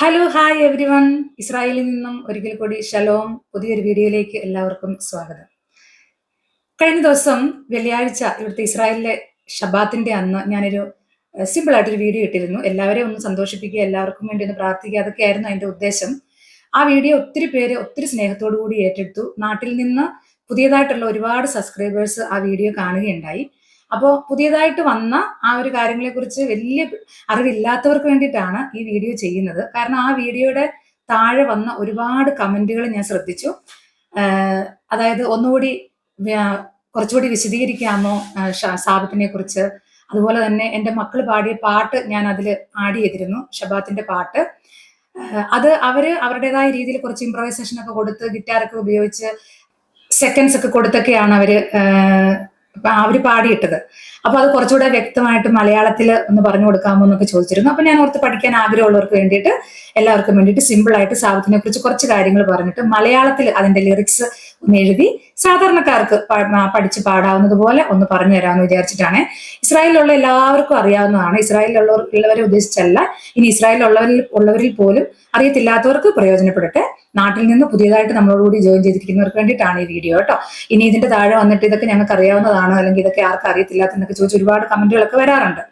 Hello hi every one ഇസ്രായേലിൽ നിന്നും ഒരിക്കൽ കൂടി ഷലോം പുതിയൊരു വീഡിയോയിലേക്ക് എല്ലാവർക്കും സ്വാഗതം. കഴിഞ്ഞ ദിവസം വെള്ളിയാഴ്ച ഇവിടുത്തെ ഇസ്രായേലിലെ ഷബാത്തിന്റെ അന്ന് ഞാനൊരു സിമ്പിൾ ആയിട്ടൊരു വീഡിയോ ഇട്ടിരുന്നു. എല്ലാവരെയും ഒന്ന് സന്തോഷിപ്പിക്കുക എല്ലാവർക്കും വേണ്ടി ഒന്ന് പ്രാർത്ഥിക്കുക അതൊക്കെയായിരുന്നു അതിന്റെ ഉദ്ദേശം. ആ വീഡിയോ ഒത്തിരി പേര് ഒത്തിരി സ്നേഹത്തോടു കൂടി ഏറ്റെടുത്തു. നാട്ടിൽ നിന്ന് പുതിയതായിട്ടുള്ള ഒരുപാട് സബ്സ്ക്രൈബേഴ്സ് ആ വീഡിയോ കാണുകയുണ്ടായി. അപ്പോൾ പുതിയതായിട്ട് വന്ന ആ ഒരു കാര്യങ്ങളെക്കുറിച്ച് വലിയ അറിവില്ലാത്തവർക്ക് വേണ്ടിയിട്ടാണ് ഈ വീഡിയോ ചെയ്യുന്നത്. കാരണം ആ വീഡിയോയുടെ താഴെ വന്ന ഒരുപാട് കമന്റുകൾ ഞാൻ ശ്രദ്ധിച്ചു. അതായത് ഒന്നുകൂടി കുറച്ചുകൂടി വിശദീകരിക്കാമോ സാബത്തിനെ കുറിച്ച്? അതുപോലെ തന്നെ എന്റെ മക്കൾ പാടിയ പാട്ട് ഞാൻ അതിൽ ആഡ് ചെയ്തിരുന്നു ഷബാത്തിന്റെ പാട്ട്. അത് അവർ അവരുടേതായ രീതിയിൽ കുറച്ച് ഇംപ്രവൈസേഷൻ ഒക്കെ കൊടുത്ത് ഗിറ്റാറൊക്കെ ഉപയോഗിച്ച് സെക്കൻഡ്സ് ഒക്കെ കൊടുത്തൊക്കെയാണ് അവർ അവർ പാടിയിട്ടത്. അപ്പൊ അത് കുറച്ചുകൂടെ വ്യക്തമായിട്ട് മലയാളത്തിൽ ഒന്ന് പറഞ്ഞു കൊടുക്കാമോ എന്നൊക്കെ ചോദിച്ചിരുന്നു. അപ്പൊ ഞാൻ ഓർത്ത് പഠിക്കാൻ ആഗ്രഹമുള്ളവർക്ക് വേണ്ടിയിട്ട് എല്ലാവർക്കും വേണ്ടിയിട്ട് സിമ്പിൾ ആയിട്ട് സാബത്തിനെ കുറിച്ച് കുറച്ച് കാര്യങ്ങൾ പറഞ്ഞിട്ട് മലയാളത്തിൽ അതിന്റെ ലിറിക്സ് ഒന്ന് എഴുതി സാധാരണക്കാർക്ക് പഠിച്ച് പാടാവുന്നത് പോലെ ഒന്ന് പറഞ്ഞു തരാമെന്ന് വിചാരിച്ചിട്ടാണ്. ഇസ്രായേലിലുള്ള എല്ലാവർക്കും അറിയാവുന്നതാണ്. ഇസ്രായേലിലുള്ളവർ ഉള്ളവരെ ഉദ്ദേശിച്ചല്ല. ഇനി ഇസ്രായേലിലുള്ളവരിൽ ഉള്ളവരിൽ പോലും അറിയത്തില്ലാത്തവർക്ക് പ്രയോജനപ്പെടട്ടെ. നാട്ടിൽ നിന്ന് പുതിയതായിട്ട് നമ്മളോടുകൂടി ജോയിൻ ചെയ്തിരിക്കുന്നവർക്ക് വേണ്ടിയിട്ടാണ് ഈ വീഡിയോ കേട്ടോ. ഇനി ഇതിന്റെ താഴെ വന്നിട്ട് ഇതൊക്കെ ഞങ്ങൾക്ക് അറിയാവുന്നതാണ് അല്ലെങ്കിൽ ഇതൊക്കെ ആർക്കും അറിയത്തില്ലാത്തെന്നൊക്കെ ചോദിച്ച് ഒരുപാട് കമന്റുകളൊക്കെ വരാറുണ്ട്.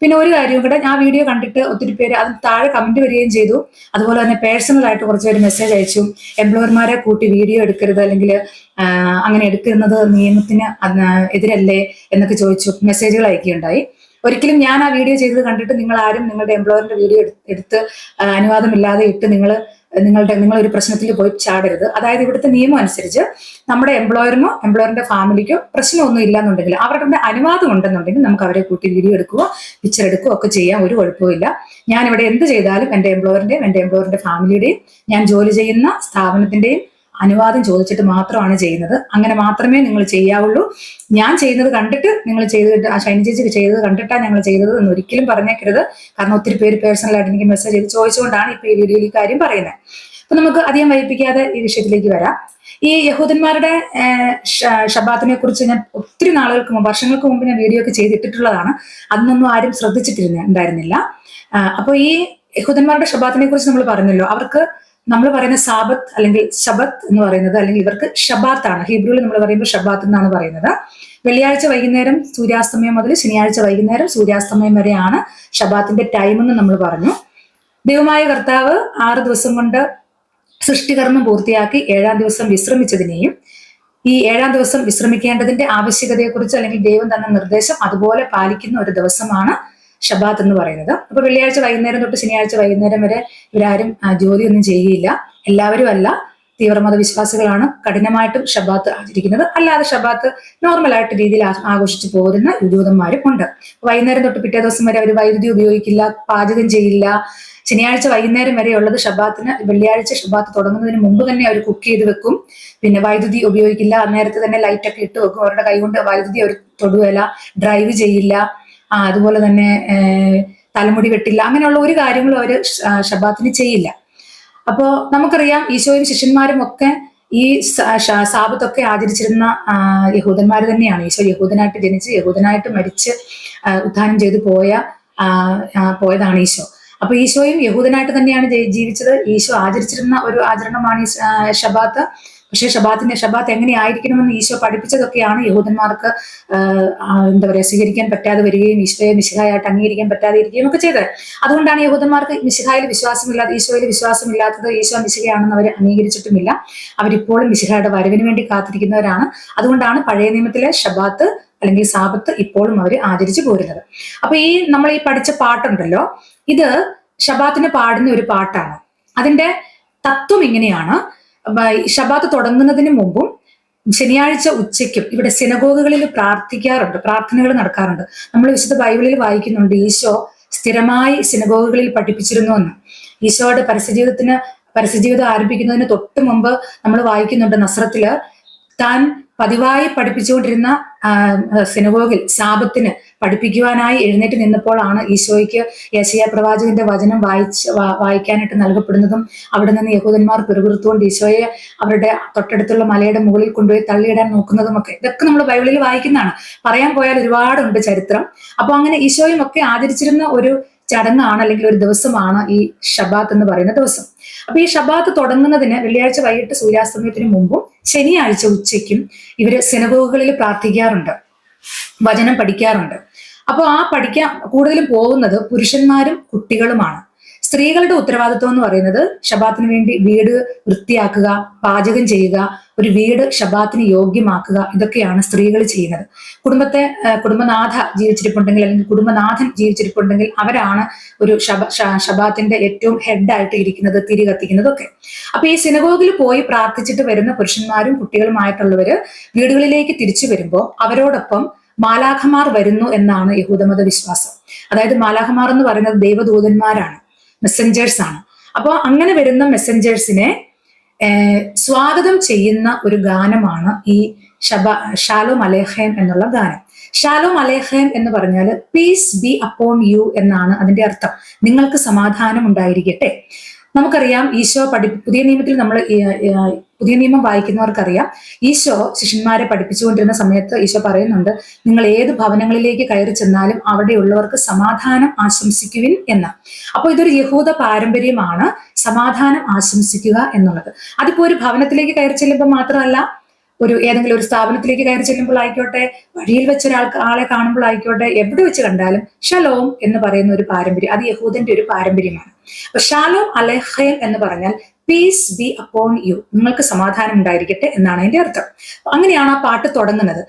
പിന്നെ ഒരു കാര്യം കൂടെ ഞാൻ വീഡിയോ കണ്ടിട്ട് ഒത്തിരി പേര് അത് താഴെ കമന്റ് വരികയും ചെയ്തു. അതുപോലെ തന്നെ പേഴ്സണൽ ആയിട്ട് കുറച്ച് പേര് മെസ്സേജ് അയച്ചു. എംപ്ലോയർമാരെ കൂട്ടി വീഡിയോ എടുക്കരുത് അല്ലെങ്കിൽ അങ്ങനെ എടുക്കുന്നത് നിയമത്തിന് എതിരല്ലേ എന്നൊക്കെ ചോദിച്ചു മെസ്സേജുകൾ അയക്കുകയുണ്ടായി. ഒരിക്കലും ഞാൻ ആ വീഡിയോ ചെയ്തത് കണ്ടിട്ട് നിങ്ങൾ ആരും നിങ്ങളുടെ എംപ്ലോയറിന്റെ വീഡിയോ എടുത്ത് അനുവാദമില്ലാതെ ഇട്ട് നിങ്ങൾ നിങ്ങളുടെ നിങ്ങൾ ഒരു പ്രശ്നത്തിൽ പോയി ചാടരുത്. അതായത് ഇവിടുത്തെ നിയമം അനുസരിച്ച് നമ്മുടെ എംപ്ലോയറിനോ എംപ്ലോയറിന്റെ ഫാമിലിക്കോ പ്രശ്നമൊന്നും ഇല്ലാന്നുണ്ടെങ്കിൽ അവരുടെ അനുവാദം ഉണ്ടെന്നുണ്ടെങ്കിൽ നമുക്ക് അവരെ കൂട്ടി വീഡിയോ എടുക്കുകയോ പിക്ചർ എടുക്കുകയോ ഒക്കെ ചെയ്യാൻ ഒരു കുഴപ്പമില്ല ഞാൻ ഇവിടെ എന്ത് ചെയ്താലും എന്റെ എംപ്ലോയറിന്റെയും എന്റെ എംപ്ലോയറിന്റെ ഫാമിലിയുടെയും ഞാൻ ജോലി ചെയ്യുന്ന സ്ഥാപനത്തിന്റെയും അനുവാദം ചോദിച്ചിട്ട് മാത്രമാണ് ചെയ്യുന്നത്. അങ്ങനെ മാത്രമേ നിങ്ങൾ ചെയ്യാവുള്ളൂ. ഞാൻ ചെയ്യുന്നത് കണ്ടിട്ട് നിങ്ങൾ ചെയ്തിട്ട് ആ ഷൈനി ചേച്ചി ചെയ്തത് കണ്ടിട്ടാണ് ഞങ്ങൾ ചെയ്തത് എന്ന് ഒരിക്കലും പറഞ്ഞേക്കരുത്. കാരണം ഒത്തിരി പേര് പേഴ്സണലായിട്ട് എനിക്ക് മെസ്സേജ് ചെയ്ത് ചോദിച്ചുകൊണ്ടാണ് ഇപ്പൊ ഈ വീഡിയോയിൽ ഈ കാര്യം പറയുന്നത്. അപ്പൊ നമുക്ക് അധികം വൈകിപ്പിക്കാതെ ഈ വിഷയത്തിലേക്ക് വരാം. ഈ യഹൂദന്മാരുടെ ഷബാത്തിനെ കുറിച്ച് ഞാൻ ഒത്തിരി നാളുകൾക്ക് മുമ്പ് വർഷങ്ങൾക്ക് മുമ്പ് ഞാൻ വീഡിയോ ഒക്കെ ചെയ്തിട്ടിട്ടുള്ളതാണ്. അന്നൊന്നും ആരും ശ്രദ്ധിച്ചിട്ടിരുന്ന ഉണ്ടായിരുന്നില്ല. അപ്പോൾ ഈ യഹൂദന്മാരുടെ ഷബാത്തിനെ കുറിച്ച് നമ്മൾ പറഞ്ഞല്ലോ. അവർക്ക് നമ്മൾ പറയുന്ന സാബത്ത് അല്ലെങ്കിൽ ശബത്ത് എന്ന് പറയുന്നത് അല്ലെങ്കിൽ ഇവർക്ക് ഷബാത്താണ് ഹീബ്രുവിൽ നമ്മൾ പറയുമ്പോൾ ഷബാത്ത് എന്നാണ് പറയുന്നത്. വെള്ളിയാഴ്ച വൈകുന്നേരം സൂര്യാസ്തമയം മുതൽ ശനിയാഴ്ച വൈകുന്നേരം സൂര്യാസ്തമയം വരെയാണ് ഷബാത്തിന്റെ ടൈം എന്ന് നമ്മൾ പറഞ്ഞു. ദൈവമായ കർത്താവ് ആറ് ദിവസം കൊണ്ട് സൃഷ്ടികർമ്മം പൂർത്തിയാക്കി ഏഴാം ദിവസം വിശ്രമിച്ചതിനെയും ഈ ഏഴാം ദിവസം വിശ്രമിക്കേണ്ടതിന്റെ ആവശ്യകതയെക്കുറിച്ച് അല്ലെങ്കിൽ ദൈവം തന്ന നിർദ്ദേശം അതുപോലെ പാലിക്കുന്ന ഒരു ദിവസമാണ് ഷബാത്ത് എന്ന് പറയുന്നത്. അപ്പൊ വെള്ളിയാഴ്ച വൈകുന്നേരം തൊട്ട് ശനിയാഴ്ച വൈകുന്നേരം വരെ ഇവരാരും ജോലിയൊന്നും ചെയ്യുകയില്ല. എല്ലാവരും അല്ല തീവ്രമത വിശ്വാസികളാണ് കഠിനമായിട്ടും ഷബാത്ത് ആചരിക്കുന്നത്. അല്ലാതെ ഷബാത്ത് നോർമലായിട്ട് രീതിയിൽ ആഘോഷിച്ചു പോകുന്ന യൂതന്മാരും ഉണ്ട്. വൈകുന്നേരം തൊട്ട് പിറ്റേ ദിവസം വരെ അവർ വൈദ്യുതി ഉപയോഗിക്കില്ല പാചകം ചെയ്യില്ല. ശനിയാഴ്ച വൈകുന്നേരം വരെ ഉള്ളത് ഷബാത്തിന് വെള്ളിയാഴ്ച ഷബാത്ത് തുടങ്ങുന്നതിന് മുമ്പ് തന്നെ അവർ കുക്ക് ചെയ്ത് വെക്കും. പിന്നെ വൈദ്യുതി ഉപയോഗിക്കില്ല നേരത്തെ തന്നെ ലൈറ്റൊക്കെ ഇട്ട് വെക്കും. അവരുടെ കൈകൊണ്ട് വൈദ്യുതി അവർ തൊടുവല ഡ്രൈവ് ചെയ്യില്ല. അതുപോലെ തന്നെ തലമുടി വെട്ടില്ല. അങ്ങനെയുള്ള ഒരു കാര്യങ്ങളും അവർ ഷബാത്തിന് ചെയ്യില്ല. അപ്പോ നമുക്കറിയാം ഈശോയും ശിഷ്യന്മാരും ഒക്കെ ഈ സാബത്തൊക്കെ ആചരിച്ചിരുന്ന യഹൂദന്മാർ തന്നെയാണ്. ഈശോ യഹൂദനായിട്ട് ജനിച്ച് യഹൂദനായിട്ട് മരിച്ച് ഉദ്ധാനം ചെയ്തു പോയ പോയതാണ് ഈശോ. അപ്പൊ ഈശോയും യഹൂദനായിട്ട് തന്നെയാണ് ജീവിച്ചത്. ഈശോ ആചരിച്ചിരുന്ന ഒരു ആചരണമാണ് ഈ ഷബാത്ത് പക്ഷേ ഷബാത്തിന്റെ ഷബാത്ത് എങ്ങനെയായിരിക്കണമെന്ന് ഈശോ പഠിപ്പിച്ചതൊക്കെയാണ് യഹൂദന്മാർക്ക് എന്താ പറയുക സ്വീകരിക്കാൻ പറ്റാതെ വരികയും ഈശോയെ മിശിഹായായിട്ട് അംഗീകരിക്കാൻ പറ്റാതെ ഇരിക്കുകയും ഒക്കെ ചെയ്തത്. അതുകൊണ്ടാണ് യഹൂദന്മാർക്ക് മിശിഹായിൽ വിശ്വാസമില്ലാതെ ഈശോയിൽ വിശ്വാസമില്ലാത്തത് ഈശോ മിശിഹയാണെന്ന് അവർ അംഗീകരിച്ചിട്ടുമില്ല. അവരിപ്പോഴും മിശിഹായുടെ വരവിന് വേണ്ടി കാത്തിരിക്കുന്നവരാണ്. അതുകൊണ്ടാണ് പഴയ നിയമത്തിലെ ഷബാത്ത് അല്ലെങ്കിൽ സാപത്ത് ഇപ്പോഴും അവർ ആചരിച്ചു പോരുന്നത്. അപ്പൊ ഈ നമ്മൾ ഈ പഠിച്ച പാട്ടുണ്ടല്ലോ ഇത് ഷബാത്തിന് പാടുന്ന ഒരു പാട്ടാണ്. അതിന്റെ തത്വം ഇങ്ങനെയാണ്. ഷബാത്ത് തുടങ്ങുന്നതിന് മുമ്പും ശനിയാഴ്ച ഉച്ചയ്ക്കും ഇവിടെ സിനഗോഗുകളിൽ പ്രാർത്ഥിക്കാറുണ്ട് പ്രാർത്ഥനകൾ നടക്കാറുണ്ട്. നമ്മൾ വിശുദ്ധ ബൈബിളിൽ വായിക്കുന്നുണ്ട് ഈശോ സ്ഥിരമായി സിനഗോഗുകളിൽ പഠിപ്പിച്ചിരുന്നു എന്ന്. ഈശോയുടെ പരസ്യജീവിതത്തിന് പരസ്യജീവിതം ആരംഭിക്കുന്നതിന് തൊട്ട് മുമ്പ് നമ്മൾ വായിക്കുന്നുണ്ട് നസ്രത്തിൽ താൻ പതിവായി പഠിപ്പിച്ചുകൊണ്ടിരുന്ന സിനഗോഗിൽ ശാപത്തിന് പഠിപ്പിക്കുവാനായി എഴുന്നേറ്റ് നിന്നപ്പോഴാണ് ഈശോയ്ക്ക് യശയ പ്രവാചകന്റെ വചനം വായിച്ച് വായിക്കാനായിട്ട് നൽകപ്പെടുന്നതും അവിടെ നിന്ന് യഹൂദന്മാർ പിറുപിറുത്തുകൊണ്ട് ഈശോയെ അവരുടെ തൊട്ടടുത്തുള്ള മലയുടെ മുകളിൽ കൊണ്ടുപോയി തള്ളിയിടാൻ നോക്കുന്നതും ഒക്കെ ഇതൊക്കെ നമ്മൾ ബൈബിളിൽ വായിക്കുന്നതാണ്. പറയാൻ പോയാൽ ഒരുപാടുണ്ട് ചരിത്രം. അപ്പൊ അങ്ങനെ ഈശോയും ഒക്കെ ആചരിച്ചിരുന്ന ഒരു ചടങ്ങാണ് അല്ലെങ്കിൽ ഒരു ദിവസമാണ് ഈ ഷബാത്ത് എന്ന് പറയുന്ന ദിവസം. അപ്പൊ ഈ ഷബാത്ത് തുടങ്ങുന്നതിന് വെള്ളിയാഴ്ച വൈകിട്ട് സൂര്യാസ്തമയത്തിന് മുമ്പും ശനിയാഴ്ച ഉച്ചയ്ക്കും ഇവർ സിനഗോഗുകളിൽ പ്രാർത്ഥിക്കാറുണ്ട്. വചനം പഠിക്കാറുണ്ട്. അപ്പോൾ ആ പഠിക്കാൻ കൂടുതലും പോകുന്നത് പുരുഷന്മാരും കുട്ടികളുമാണ്. സ്ത്രീകളുടെ ഉത്തരവാദിത്വം എന്ന് പറയുന്നത് ഷബാത്തിന് വേണ്ടി വീട് വൃത്തിയാക്കുക പാചകം ചെയ്യുക ഒരു വീട് ഷബാത്തിന് യോഗ്യമാക്കുക. ഇതൊക്കെയാണ് സ്ത്രീകൾ ചെയ്യുന്നത്. കുടുംബത്തെ കുടുംബനാഥ ജീവിച്ചിരിപ്പുണ്ടെങ്കിൽ അല്ലെങ്കിൽ കുടുംബനാഥൻ ജീവിച്ചിരിപ്പുണ്ടെങ്കിൽ അവരാണ് ഒരു ഷബ ഷബാത്തിന്റെ ഏറ്റവും ഹെഡായിട്ട് ഇരിക്കുന്നത് തിരി കത്തിക്കുന്നതൊക്കെ അപ്പൊ ഈ സിനഗോഗിൽ പോയി പ്രാർത്ഥിച്ചിട്ട് വരുന്ന പുരുഷന്മാരും കുട്ടികളുമായിട്ടുള്ളവര് വീടുകളിലേക്ക് തിരിച്ചു വരുമ്പോൾ അവരോടൊപ്പം മാലാഖമാർ വരുന്നു എന്നാണ് യഹൂദമത വിശ്വാസം. അതായത് മാലാഖമാർ എന്ന് പറയുന്നത് ദൈവദൂതന്മാരാണ്. മെസ്സഞ്ചേഴ്സ് ആണ്. അപ്പോൾ അങ്ങനെ വരുന്ന മെസ്സഞ്ചേഴ്സിനെ സ്വാഗതം ചെയ്യുന്ന ഒരു ഗാനമാണ് ഈ ഷബ ഷാലോ മലേഹേം എന്നുള്ള ഗാനം. ഷാലോ മലേഹേം എന്ന് പറഞ്ഞാൽ പീസ് ബി അപ്പോൺ യു എന്നാണ് അതിന്റെ അർത്ഥം. നിങ്ങൾക്ക് സമാധാനം ഉണ്ടായിരിക്കട്ടെ. നമുക്കറിയാം ഈശോ പഠി പുതിയ നിയമത്തിൽ നമ്മൾ പുതിയ നിയമം വായിക്കുന്നവർക്കറിയാം. ഈശോ ശിഷ്യന്മാരെ പഠിപ്പിച്ചുകൊണ്ടിരുന്ന സമയത്ത് ഈശോ പറയുന്നുണ്ട് നിങ്ങൾ ഏത് ഭവനങ്ങളിലേക്ക് കയറി ചെന്നാലും അവിടെയുള്ളവർക്ക് സമാധാനം ആശംസിക്കുവിൻ എന്ന്. അപ്പോൾ ഇതൊരു യഹൂദ പാരമ്പര്യമാണ് സമാധാനം ആശംസിക്കുക എന്നുള്ളത്. അതിപ്പോ ഒരു ഭവനത്തിലേക്ക് കയറി ചെല്ലുമ്പോൾ മാത്രമല്ല ഒരു ഏതെങ്കിലും ഒരു സ്ഥാപനത്തിലേക്ക് കയറി ചെല്ലുമ്പോൾ ആയിക്കോട്ടെ വഴിയിൽ വെച്ച ഒരാൾക്ക് ആളെ കാണുമ്പോൾ ആയിക്കോട്ടെ എവിടെ വെച്ച് കണ്ടാലും ഷലോം എന്ന് പറയുന്ന ഒരു പാരമ്പര്യം അത് യഹൂദന്റെ ഒരു പാരമ്പര്യമാണ്. അപ്പൊ ഷാലോം അലഹയം എന്ന് പറഞ്ഞാൽ പീസ് ബി അപ്പോൺ യു നിങ്ങൾക്ക് സമാധാനം ഉണ്ടായിരിക്കട്ടെ എന്നാണ് അതിന്റെ അർത്ഥം. അങ്ങനെയാണ് ആ പാട്ട് തുടങ്ങുന്നത്.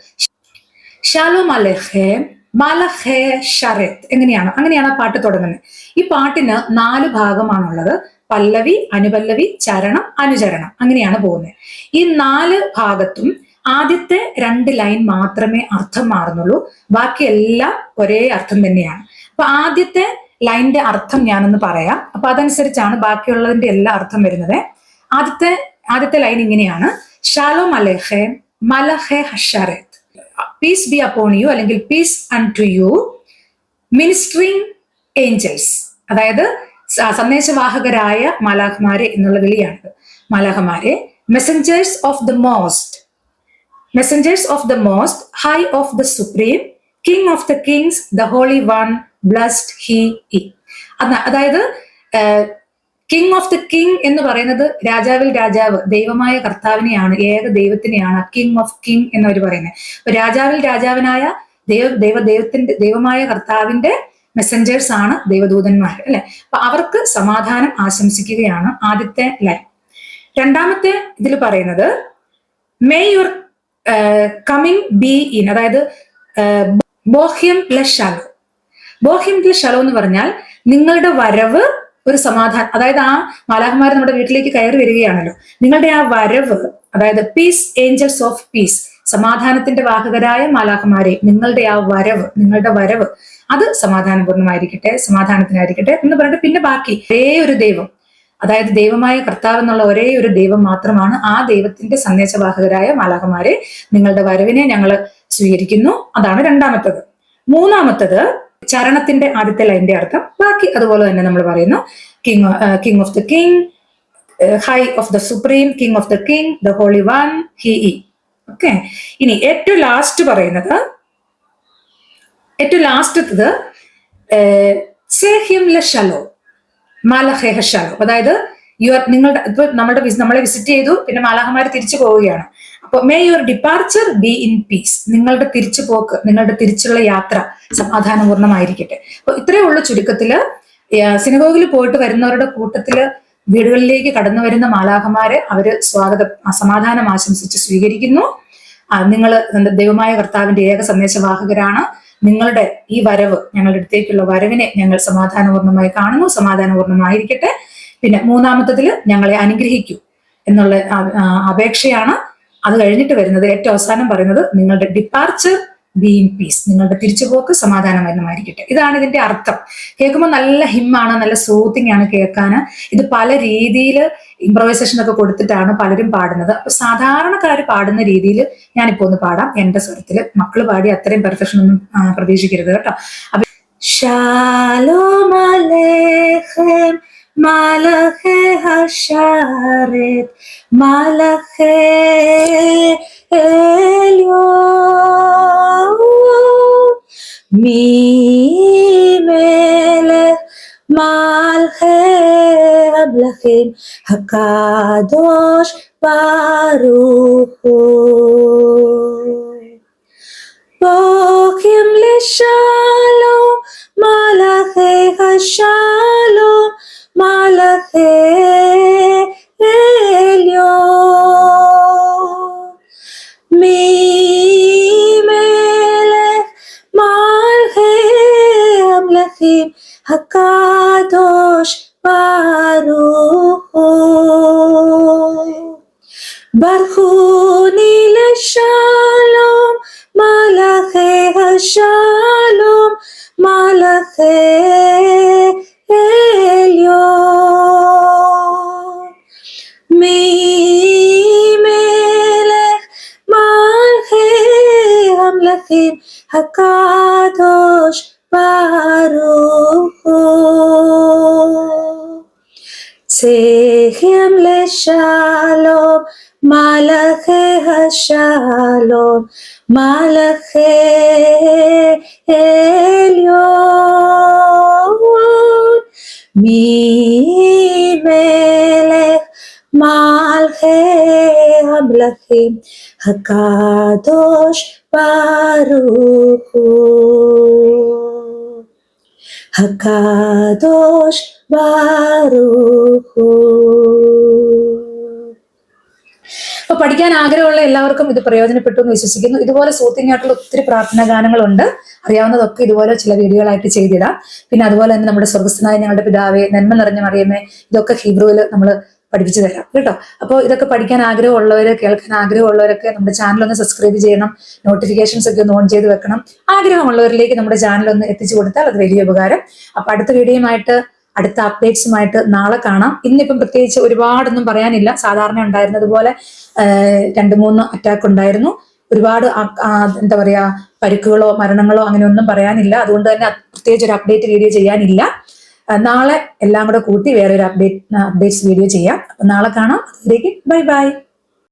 ഷാലോം അലഹേം മലഹേ ഷറത്ത് എങ്ങനെയാണ് അങ്ങനെയാണ് ആ പാട്ട് തുടങ്ങുന്നത്. ഈ പാട്ടിന് നാല് ഭാഗമാണുള്ളത്. പല്ലവി അനുപല്ലവി ചരണം അനുചരണം അങ്ങനെയാണ് പോകുന്നത്. ഈ നാല് ഭാഗത്തും ആദ്യത്തെ രണ്ട് ലൈൻ മാത്രമേ അർത്ഥം മാറുന്നുള്ളൂ. ബാക്കിയെല്ലാം ഒരേ അർത്ഥം തന്നെയാണ്. അപ്പൊ ആദ്യത്തെ ലൈനിന്റെ അർത്ഥം ഞാനൊന്ന് പറയാം. അപ്പൊ അതനുസരിച്ചാണ് ബാക്കിയുള്ളതിന്റെ എല്ലാ അർത്ഥം വരുന്നത്. ആദ്യത്തെ ആദ്യത്തെ ലൈൻ ഇങ്ങനെയാണ്. ഷാലോ മലഹെ മലഹെ ഹഷറത്ത് പീസ് ബി അപ്പോൺ യു അല്ലെങ്കിൽ peace unto you ministering angels അതായത് സന്ദേശവാഹകരായ മാലാഖമാരെ എന്നുള്ള വിളിയാണത്. മാലാഖമാരെ messengers of the most messengers of the most high of the supreme king of the kings the holy one blessed he E അതായത് king of the king എന്ന് പറയുന്നത് രാജാവിൽ രാജാവ് ദൈവമായ കർത്താവിനെയാണ് ഏക ദൈവത്തിനെയാണ് കിങ് ഓഫ് കിങ് എന്നവർ പറയുന്നത്. രാജാവിൽ രാജാവിനായ ദൈവ ദൈവ ദൈവത്തിന്റെ ദൈവമായ കർത്താവിന്റെ മെസ്സഞ്ചേഴ്സ് ആണ് ദൈവദൂതന്മാർ അല്ലെ? അപ്പൊ അവർക്ക് സമാധാനം ആശംസിക്കുകയാണ് ആദ്യത്തെ ലൈൻ രണ്ടാമത്തെ ഇതിൽ പറയുന്നത് may your coming be in അതായത് ബോഹ്യം പ്ലസ് ഷാലോ ബോഹ്യം പ്ലസ് ഷാലോ എന്ന് പറഞ്ഞാൽ നിങ്ങളുടെ വരവ് ഒരു സമാധാനം അതായത് ആ മാലാഹന്മാർ നമ്മുടെ വീട്ടിലേക്ക് കയറി വരികയാണല്ലോ. നിങ്ങളുടെ ആ വരവ് അതായത് പീസ് ഏഞ്ചൽസ് ഓഫ് പീസ് സമാധാനത്തിന്റെ വാഹകരായ മാലാഖമാരെ നിങ്ങളുടെ ആ വരവ് നിങ്ങളുടെ വരവ് അത് സമാധാനപൂർണമായിരിക്കട്ടെ സമാധാനത്തിനായിരിക്കട്ടെ എന്ന് പറഞ്ഞിട്ട് പിന്നെ ബാക്കി ഒരേ ഒരു ദൈവം അതായത് ദൈവമായ കർത്താവ് എന്നുള്ള ഒരേ ഒരു ദൈവം മാത്രമാണ് ആ ദൈവത്തിന്റെ സന്ദേശവാഹകരായ മാലാഖമാരെ നിങ്ങളുടെ വരവിനെ ഞങ്ങൾ സ്വീകരിക്കുന്നു. അതാണ് രണ്ടാമത്തത്. മൂന്നാമത്തത് ചരണത്തിന്റെ ആദ്യത്തെ ലൈന്റെ അർത്ഥം. ബാക്കി അതുപോലെ തന്നെ നമ്മൾ പറയുന്നു king king of the king high of the supreme king of the king the holy one he E okay ഇനി ഏറ്റവും ലാസ്റ്റ് പറയുന്നത് ഏറ്റവും ലാസ്റ്റത്തത് സേഹ്യം ഷലോ മാലഹേഹ ഷലോ അതായത് യുവർ നിങ്ങളുടെ ഇപ്പൊ നമ്മുടെ നമ്മളെ വിസിറ്റ് ചെയ്തു പിന്നെ മാലാഹമാര് തിരിച്ചു പോവുകയാണ്. അപ്പൊ may your departure be in peace നിങ്ങളുടെ തിരിച്ചു പോക്ക് നിങ്ങളുടെ തിരിച്ചുള്ള യാത്ര സമാധാനപൂർണമായിരിക്കട്ടെ അപ്പൊ ഇത്രയേ ഉള്ളൂ ചുരുക്കത്തിൽ. സിനഗോഗിൽ പോയിട്ട് വരുന്നവരുടെ കൂട്ടത്തിൽ വീടുകളിലേക്ക് കടന്നു വരുന്ന മാലാഹമാരെ അവർ സ്വാഗതം സമാധാനം ആശംസിച്ച് സ്വീകരിക്കുന്നു. നിങ്ങൾ ദൈവമായ കർത്താവിന്റെ ഏക സന്ദേശവാഹകരാണ്. നിങ്ങളുടെ ഈ വരവ് ഞങ്ങളുടെ അടുത്തേക്കുള്ള വരവിനെ ഞങ്ങൾ സമാധാനപൂർണമായി കാണുന്നു സമാധാനപൂർണമായിരിക്കട്ടെ പിന്നെ മൂന്നാമത്തതിൽ ഞങ്ങളെ അനുഗ്രഹിക്കൂ എന്നുള്ള അപേക്ഷയാണ് അത് കഴിഞ്ഞിട്ട് വരുന്നത്. ഏറ്റവും അവസാനം പറയുന്നത് നിങ്ങളുടെ ഡിപ്പാർച്ചർ ബി ഇൻ പീസ് നിങ്ങളുടെ തിരിച്ചുപോക്ക് സമാധാനപരമായിരിക്കട്ടെ ഇതാണ് ഇതിന്റെ അർത്ഥം. കേൾക്കുമ്പോൾ നല്ല ഹിമ്മാണ് നല്ല സൂത്തിങ് ആണ് കേൾക്കാൻ ഇത് പല രീതിയിൽ ഇംപ്രവൈസേഷൻ ഒക്കെ കൊടുത്തിട്ടാണ് പലരും പാടുന്നത്. അപ്പൊ സാധാരണക്കാർ പാടുന്ന രീതിയിൽ ഞാനിപ്പോ ഒന്ന് പാടാം. എന്റെ സ്വരത്തിൽ മക്കൾ പാടി അത്രയും പെർഫെക്ഷൻ ഒന്നും പ്രതീക്ഷിക്കരുത് കേട്ടോ. അപ്പൊ Shalom Aleichem, Malachi המלכים הקדוש ברוך הוא. בוכים לשלום מלאכי השלום מלאכי עליון. המלכים הקדוש ברוך הוא. ברכוני לשלום מלאכי השלום מלאכי עליון. מי מלך מלכי המלכים הקדוש ברוך צריכים לשלום מלאכי השלום מלאכי עליון. מי מלך מלכי המלכים הקדוש ברוך הוא. הקדוש ברוך הוא. അപ്പൊ പഠിക്കാൻ ആഗ്രഹമുള്ള എല്ലാവർക്കും ഇത് പ്രയോജനപ്പെട്ടു എന്ന് വിശ്വസിക്കുന്നു ഇതുപോലെ സൂത്തിങ് ആയിട്ടുള്ള ഒത്തിരി പ്രാർത്ഥനാ ഗാനങ്ങളുണ്ട് അറിയാവുന്നതൊക്കെ ഇതുപോലെ ചില വീഡിയോകളായിട്ട് ചെയ്തിടാം പിന്നെ അതുപോലെ തന്നെ നമ്മുടെ സ്വർഗസ്ഥനായ ഞങ്ങളുടെ പിതാവേ നന്മ നിറഞ്ഞ മറിയമേ ഇതൊക്കെ ഹീബ്രുവിൽ നമ്മൾ പഠിപ്പിച്ചു തരാം കേട്ടോ. അപ്പോൾ ഇതൊക്കെ പഠിക്കാൻ ആഗ്രഹമുള്ളവർ കേൾക്കാൻ ആഗ്രഹമുള്ളവരൊക്കെ നമ്മുടെ ചാനൽ ഒന്ന് സബ്സ്ക്രൈബ് ചെയ്യണം നോട്ടിഫിക്കേഷൻസ് ഒക്കെ ഒന്ന് ഓൺ ചെയ്ത് വെക്കണം. ആഗ്രഹമുള്ളവരിലേക്ക് നമ്മുടെ ചാനൽ ഒന്ന് എത്തിച്ചു കൊടുത്താൽ അത് വലിയ ഉപകാരം. അപ്പൊ അടുത്ത വീഡിയോയുമായിട്ട് അടുത്ത അപ്ഡേറ്റ്സുമായിട്ട് നാളെ കാണാം. ഇന്നിപ്പം പ്രത്യേകിച്ച് ഒരുപാടൊന്നും പറയാനില്ല. സാധാരണ ഉണ്ടായിരുന്നതുപോലെ പോലെ രണ്ട് മൂന്ന് അറ്റാക്ക് ഉണ്ടായിരുന്നു. ഒരുപാട് എന്താ പറയാ പരിക്കുകളോ മരണങ്ങളോ അങ്ങനെ ഒന്നും പറയാനില്ല. അതുകൊണ്ട് തന്നെ പ്രത്യേകിച്ച് ഒരു അപ്ഡേറ്റ് വീഡിയോ ചെയ്യാനില്ല. നാളെ എല്ലാം കൂടെ കൂട്ടി വേറെ ഒരു അപ്ഡേറ്റ് അപ്ഡേറ്റ്സ് വീഡിയോ ചെയ്യാം. അപ്പൊ നാളെ കാണാം. അതിലേക്ക് ബൈ ബൈ